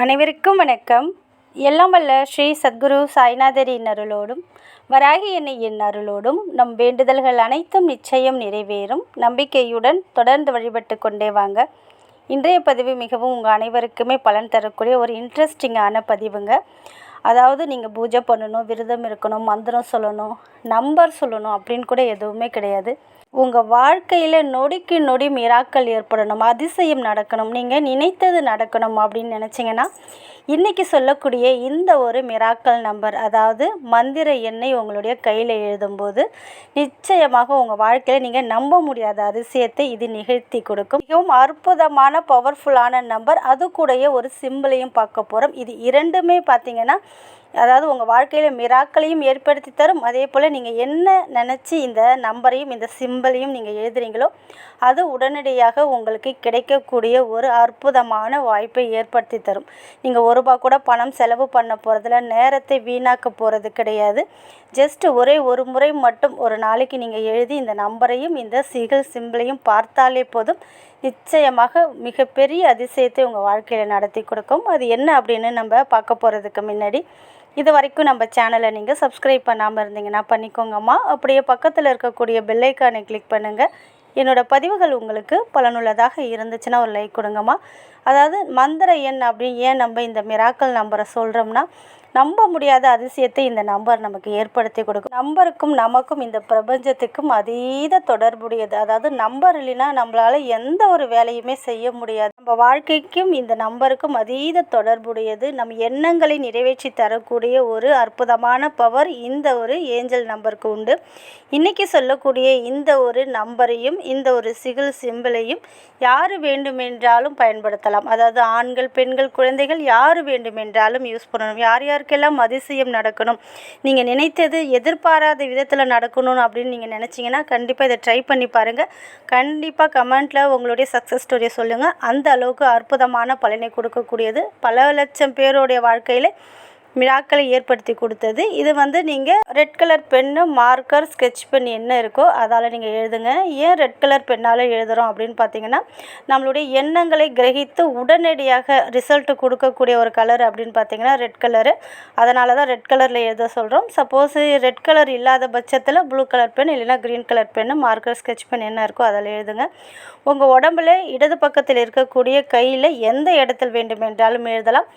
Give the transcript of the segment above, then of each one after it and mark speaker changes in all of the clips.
Speaker 1: அனைவருக்கும் வணக்கம். எல்லாம் வல்ல ஸ்ரீ சத்குரு சாய்நாதரின் அருளோடும் வராகி எண்ணெயின் அருளோடும் நம் வேண்டுதல்கள் அனைத்தும் நிச்சயம் நிறைவேறும். நம்பிக்கையுடன் தொடர்ந்து வழிபட்டு கொண்டே வாங்க. இன்றைய பதிவு மிகவும் உங்கள் அனைவருக்குமே பலன் தரக்கூடிய ஒரு இன்ட்ரெஸ்டிங்கான பதிவுங்க. அதாவது நீங்கள் பூஜை பண்ணணும் விரதம் இருக்கணும் மந்திரம் சொல்லணும் நம்பர் சொல்லணும் அப்படின்னு கூட எதுவுமே கிடையாது. உங்கள் வாழ்க்கையில் நொடிக்கு நொடி மிராக்கள் ஏற்படணும் அதிசயம் நடக்கணும் நீங்கள் நினைத்தது நடக்கணும் அப்படின்னு நினச்சிங்கன்னா இன்றைக்கி சொல்லக்கூடிய இந்த ஒரு மிராக்கல் நம்பர் அதாவது மந்திர எண்ணை உங்களுடைய கையில் எழுதும்போது நிச்சயமாக உங்கள் வாழ்க்கையில் நீங்கள் நம்ப முடியாத அதிசயத்தை இது நிகழ்த்தி கொடுக்கும். மிகவும் அற்புதமான பவர்ஃபுல்லான நம்பர் அது கூடயே ஒரு சிம்பிளையும் பார்க்க போகிறோம் இது இரண்டுமே பார்த்தீங்கன்னா அதாவது உங்கள் வாழ்க்கையில் மிராக்களையும் ஏற்படுத்தி தரும். அதே போல் நீங்கள் என்ன நினச்சி இந்த நம்பரையும் இந்த சிம்பிளையும் நீங்கள் எழுதுறீங்களோ அது உடனடியாக உங்களுக்கு கிடைக்கக்கூடிய ஒரு அற்புதமான வாய்ப்பை ஏற்படுத்தி தரும். நீங்கள் ஒரு ரூபா கூட பணம் செலவு பண்ண போகிறதில்ல நேரத்தை வீணாக்க போகிறது கிடையாது. ஜஸ்ட்டு ஒரே ஒரு முறை மட்டும் ஒரு நாளைக்கு நீங்கள் எழுதி இந்த நம்பரையும் இந்த சிகில் சிம்பிளையும் பார்த்தாலே போதும். நிச்சயமாக மிகப்பெரிய அதிசயத்தை உங்கள் வாழ்க்கையில் நடத்தி கொடுக்கும். அது என்ன அப்படின்னு நம்ம பார்க்க போகிறதுக்கு முன்னாடி இது வரைக்கும் நம்ம சேனலை நீங்கள் சப்ஸ்கிரைப் பண்ணாமல் இருந்தீங்கன்னா பண்ணிக்கோங்கம்மா. அப்படியே பக்கத்தில் இருக்கக்கூடிய பெல்லைக்கானை கிளிக் பண்ணுங்கள் என்னோடய பதிவுகள் உங்களுக்கு பலனுள்ளதாக இருந்துச்சுன்னா ஒரு லைக் கொடுங்கம்மா. அதாவது மந்திர எண் அப்படின்னு ஏன் நம்ம இந்த மிராக்கல் நம்பரை சொல்கிறோம்னா நம்ப முடியாத அதிசயத்தை இந்த நம்பர் நமக்கு ஏற்படுத்தி கொடுக்கும். நம்பருக்கும் நமக்கும் இந்த பிரபஞ்சத்துக்கும் அதீத தொடர்புடையது. அதாவது நம்பர் இல்லைன்னா நம்மளால் எந்த ஒரு வேலையுமே செய்ய முடியாது. நம்ம வாழ்க்கைக்கும் இந்த நம்பருக்கும் அதீத தொடர்புடையது. நம் எண்ணங்களை நிறைவேற்றி தரக்கூடிய ஒரு அற்புதமான பவர் இந்த ஒரு ஏஞ்சல் நம்பருக்கு உண்டு. இன்றைக்கி சொல்லக்கூடிய இந்த ஒரு நம்பரையும் இந்த ஒரு சிகில் சிம்பிளையும் யார் வேண்டுமென்றாலும் பயன்படுத்தலாம். அதாவது ஆண்கள் பெண்கள் குழந்தைகள் யார் வேண்டுமென்றாலும் யூஸ் பண்ணணும். யார் யாருக்கெல்லாம் அதிசயம் நடக்கணும். நீங்கள் நினைத்தது எதிர்பாராத விதத்தில் நடக்கணும் அப்படின்னு நீங்கள் நினச்சிங்கன்னா கண்டிப்பாக இதை ட்ரை பண்ணி பாருங்கள் கண்டிப்பாக கமெண்ட்டில் உங்களுடைய சக்ஸஸ் ஸ்டோரியை சொல்லுங்கள் அந்த அளவுக்கு அற்புதமான பலனை கொடுக்கக்கூடியது. பல லட்சம் பேருடைய வாழ்க்கையில் மிராக்களை ஏற்படுத்தி கொடுத்தது. இது வந்து நீங்கள் red colour pen marker sketch pen என்ன இருக்கோ அதால் நீங்கள் எழுதுங்க. ஏன் ரெட் கலர் பெண்ணால் எழுதுகிறோம் அப்படின்னு பார்த்தீங்கன்னா நம்மளுடைய எண்ணங்களை கிரகித்து உடனடியாக ரிசல்ட் கொடுக்கக்கூடிய ஒரு கலர் அப்படின்னு பார்த்தீங்கன்னா ரெட் கலரு அதனால தான் ரெட் கலரில் எழுத சொல்கிறோம் சப்போஸ் ரெட் கலர் இல்லாத பட்சத்தில் ப்ளூ கலர் பென் இல்லைன்னா green colour pen marker sketch pen என்ன இருக்கோ அதில் எழுதுங்க. உங்கள் உடம்புல இடது பக்கத்தில் இருக்கக்கூடிய கையில் எந்த இடத்தில் வேண்டுமென்றாலும் எழுதலாம்.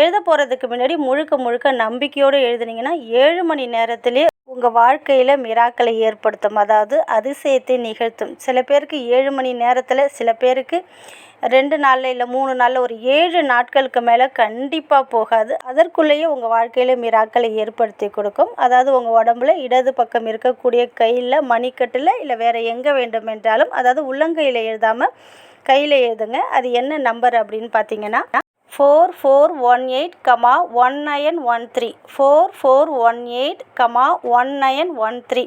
Speaker 1: எழுத போகிறதுக்கு முன்னாடி முழுக்க முழுக்க நம்பிக்கையோடு எழுதுனீங்கன்னா ஏழு மணி நேரத்திலே உங்கள் வாழ்க்கையில் மிராக்களை ஏற்படுத்தும். அதாவது அதிசயத்தை நிகழ்த்தும். சில பேருக்கு ஏழு மணி நேரத்தில் சில பேருக்கு ரெண்டு நாளில் இல்லை மூணு நாளில் ஒரு ஏழு நாட்களுக்கு மேலே கண்டிப்பாக போகாது. அதற்குள்ளேயே உங்கள் வாழ்க்கையில் மிராக்களை ஏற்படுத்தி கொடுக்கும். அதாவது உங்கள் உடம்புல இடது பக்கம் இருக்கக்கூடிய கையில் மணிக்கட்டில் இல்லை வேறு எங்கே வேண்டும் என்றாலும் அதாவது உள்ளங்கையில் எழுதாமல் கையில் எழுதுங்க. அது என்ன நம்பர் அப்படின்னு பார்த்தீங்கன்னா four four one eight comma one nine one three four four one eight comma one nine one three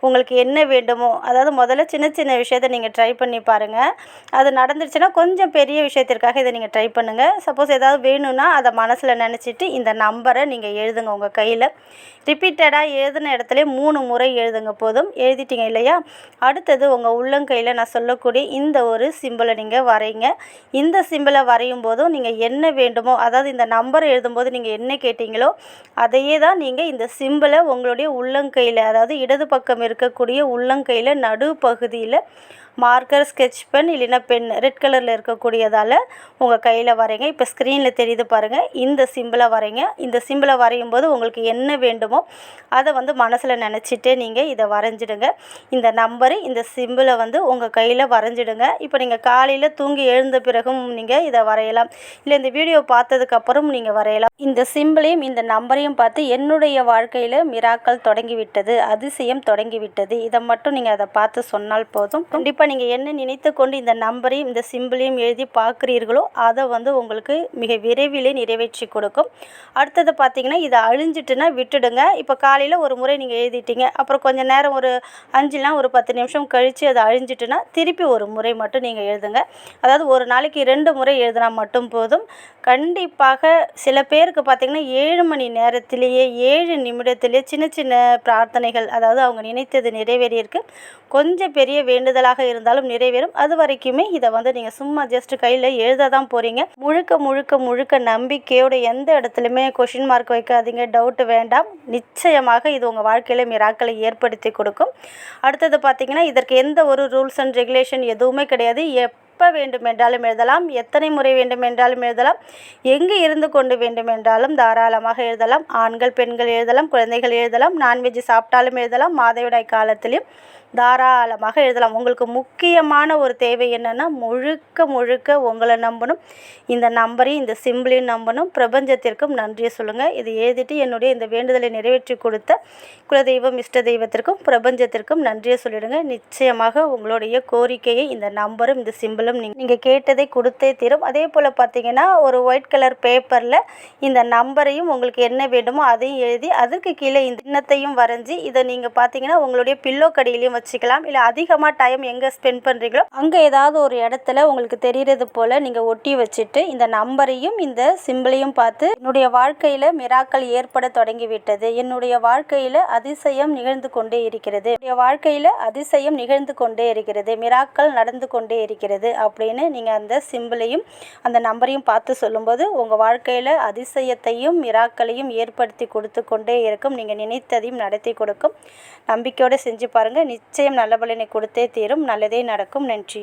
Speaker 1: உங்களுக்கு என்ன வேண்டுமோ அதாவது முதல்ல சின்ன சின்ன விஷயத்த நீங்கள் ட்ரை பண்ணி பாருங்கள் அது நடந்துருச்சுன்னா கொஞ்சம் பெரிய விஷயத்திற்காக இதை நீங்கள் ட்ரை பண்ணுங்கள் சப்போஸ் ஏதாவது வேணும்னா அதை மனசில் நினச்சிட்டு இந்த நம்பரை நீங்கள் எழுதுங்க உங்கள் கையில். ரிப்பீட்டடாக எழுதின இடத்துல மூணு முறை எழுதுங்க போதும். எழுதிட்டீங்க இல்லையா? அடுத்தது உங்கள் உள்ளங்கையில் நான் சொல்லக்கூடிய இந்த ஒரு சிம்பிளை நீங்கள் வரைங்க இந்த சிம்பிளை வரையும் போதும் நீங்கள் என்ன வேண்டுமோ அதாவது இந்த நம்பர் எழுதும்போது நீங்கள் என்ன கேட்டீங்களோ அதையே தான் நீங்கள் இந்த சிம்பிளை உங்களுடைய உள்ளங்கையில் அதாவது இடது பக்கம் இருக்கக்கூடிய உள்ளங்கையில் நடு பகுதியில் மார்க்கர் ஸ்கெட்ச் பென் இல்லைன்னா பென் ரெட் கலரில் இருக்கக்கூடியதால் உங்கள் கையில் வரைங்க. இப்போ ஸ்க்ரீனில் தெரியுது பாருங்கள் இந்த சிம்பிளை வரைங்க. இந்த சிம்பிளை வரையும் போது உங்களுக்கு என்ன வேண்டுமோ அதை வந்து மனசில் நினச்சிட்டு நீங்கள் இதை வரைஞ்சிடுங்க. இந்த நம்பரு இந்த சிம்பிளை வந்து உங்கள் கையில் வரைஞ்சிடுங்க. இப்போ நீங்கள் காலையில் தூங்கி எழுந்த பிறகும் நீங்கள் இதை வரையலாம். இல்லை இந்த வீடியோ பார்த்ததுக்கப்புறம் நீங்கள் வரையலாம். இந்த சிம்பிளையும் இந்த நம்பரையும் பார்த்து என்னுடைய வாழ்க்கையில் மிராக்கள் தொடங்கிவிட்டது அதிசயம் தொடங்கிவிட்டது இதை மட்டும் நீங்கள் அதை பார்த்து சொன்னால் போதும். கண்டிப்பாக நீங்கள் என்ன நினைத்து கொண்டு இந்த நம்பரையும் இந்த சிம்பிளையும் எழுதி பார்க்குறீர்களோ அதை வந்து உங்களுக்கு மிக விரைவிலே நிறைவேற்றி கொடுக்கும். அடுத்தது பார்த்தீங்கன்னா இதை அழிஞ்சிட்டுனா விட்டுடுங்க. இப்போ காலையில் ஒரு முறை நீங்கள் எழுதிட்டீங்க. அப்புறம் கொஞ்சம் நேரம் ஒரு அஞ்சுலாம் ஒரு பத்து நிமிஷம் கழித்து அது அழிஞ்சிட்டுனா திருப்பி ஒரு முறை மட்டும் நீங்கள் எழுதுங்க. அதாவது ஒரு நாளைக்கு ரெண்டு முறை எழுதினா மட்டும் போதும். கண்டிப்பாக சில பேருக்கு பார்த்திங்கன்னா ஏழு மணி நேரத்திலேயே ஏழு நிமிடத்திலே சின்ன சின்ன பிரார்த்தனைகள் அதாவது அவங்க நினைத்தது நிறைவேறியிருக்கு. கொஞ்சம் பெரிய வேண்டுதலாக இருந்தாலும் நிறைவேறும். அது வரைக்குமே இதை வந்து நீங்கள் சும்மா ஜஸ்ட் கையில் எழுத தான் போகிறீங்க முழுக்க முழுக்க முழுக்க நம்பிக்கையோட எந்த இடத்துலையுமே கொஷின் மார்க் வைக்காதீங்க. டவுட்டு வேண்டாம். நிச்சயமாக இது உங்கள் வாழ்க்கையில் மிராக்களை ஏற்படுத்தி கொடுக்கும். அடுத்தது பார்த்தீங்கன்னா இதற்கு எந்த ஒரு ரூல்ஸ் அண்ட் ரெகுலேஷன் எதுவுமே கிடையாது. எப்போ வேண்டுமென்றாலும் எழுதலாம். எத்தனை முறை வேண்டுமென்றாலும் எழுதலாம். எங்கு இருந்து கொண்டு வேண்டுமென்றாலும் தாராளமாக எழுதலாம். ஆண்கள் பெண்கள் எழுதலாம். குழந்தைகள் எழுதலாம். நான்வெஜ் சாப்பிட்டாலும் எழுதலாம். மாதவிடாய் காலத்திலையும் தாராளமாக எழுதலாம். உங்களுக்கு முக்கியமான ஒரு தேவை என்னென்னா முழுக்க முழுக்க உங்களை நம்பணும். இந்த நம்பரையும் இந்த சிம்பிளையும் நம்பணும். பிரபஞ்சத்திற்கும் நன்றியை சொல்லுங்கள் இதை எழுதிட்டு என்னுடைய இந்த வேண்டுதலை நிறைவேற்றி கொடுத்த குலதெய்வம் இஷ்ட தெய்வத்திற்கும் பிரபஞ்சத்திற்கும் நன்றியை சொல்லிடுங்க. நிச்சயமாக உங்களுடைய கோரிக்கையை இந்த நம்பரும் இந்த சிம்பிளும் நீங்கள் கேட்டதை கொடுத்தே தீரும். அதே போல் பார்த்தீங்கன்னா ஒரு ஒயிட் கலர் பேப்பரில் இந்த நம்பரையும் உங்களுக்கு என்ன வேண்டுமோ அதையும் எழுதி அதற்கு கீழே இந்த இன்னத்தையும் வரைஞ்சி இதை நீங்கள் பார்த்தீங்கன்னா உங்களுடைய பில்லோ கடையிலையும் வச்சுக்கலாம். இல்லை அதிகமாக டைம் எங்கே ஸ்பெண்ட் பண்ணுறீங்களோ அங்கே ஏதாவது ஒரு இடத்துல உங்களுக்கு தெரிகிறது போல் நீங்கள் ஒட்டி வச்சுட்டு இந்த நம்பரையும் இந்த சிம்பிளையும் பார்த்து என்னுடைய வாழ்க்கையில் மிராக்கள் ஏற்பட தொடங்கிவிட்டது. என்னுடைய வாழ்க்கையில் அதிசயம் நிகழ்ந்து கொண்டே இருக்கிறது. என்னுடைய வாழ்க்கையில் அதிசயம் நிகழ்ந்து கொண்டே இருக்கிறது. மிராக்கள் நடந்து கொண்டே இருக்கிறது அப்படின்னு நீங்கள் அந்த சிம்பிளையும் அந்த நம்பரையும் பார்த்து சொல்லும்போது உங்கள் வாழ்க்கையில் அதிசயத்தையும் மிராக்களையும் ஏற்படுத்தி கொடுத்து கொண்டே இருக்கும். நீங்கள் நினைத்ததையும் நடத்தி கொடுக்கும். நம்பிக்கையோடு செஞ்சு பாருங்கள் நிச்சயம் நல்ல பலனை கொடுத்தே தீரும். நல்லதே நடக்கும். நன்றி.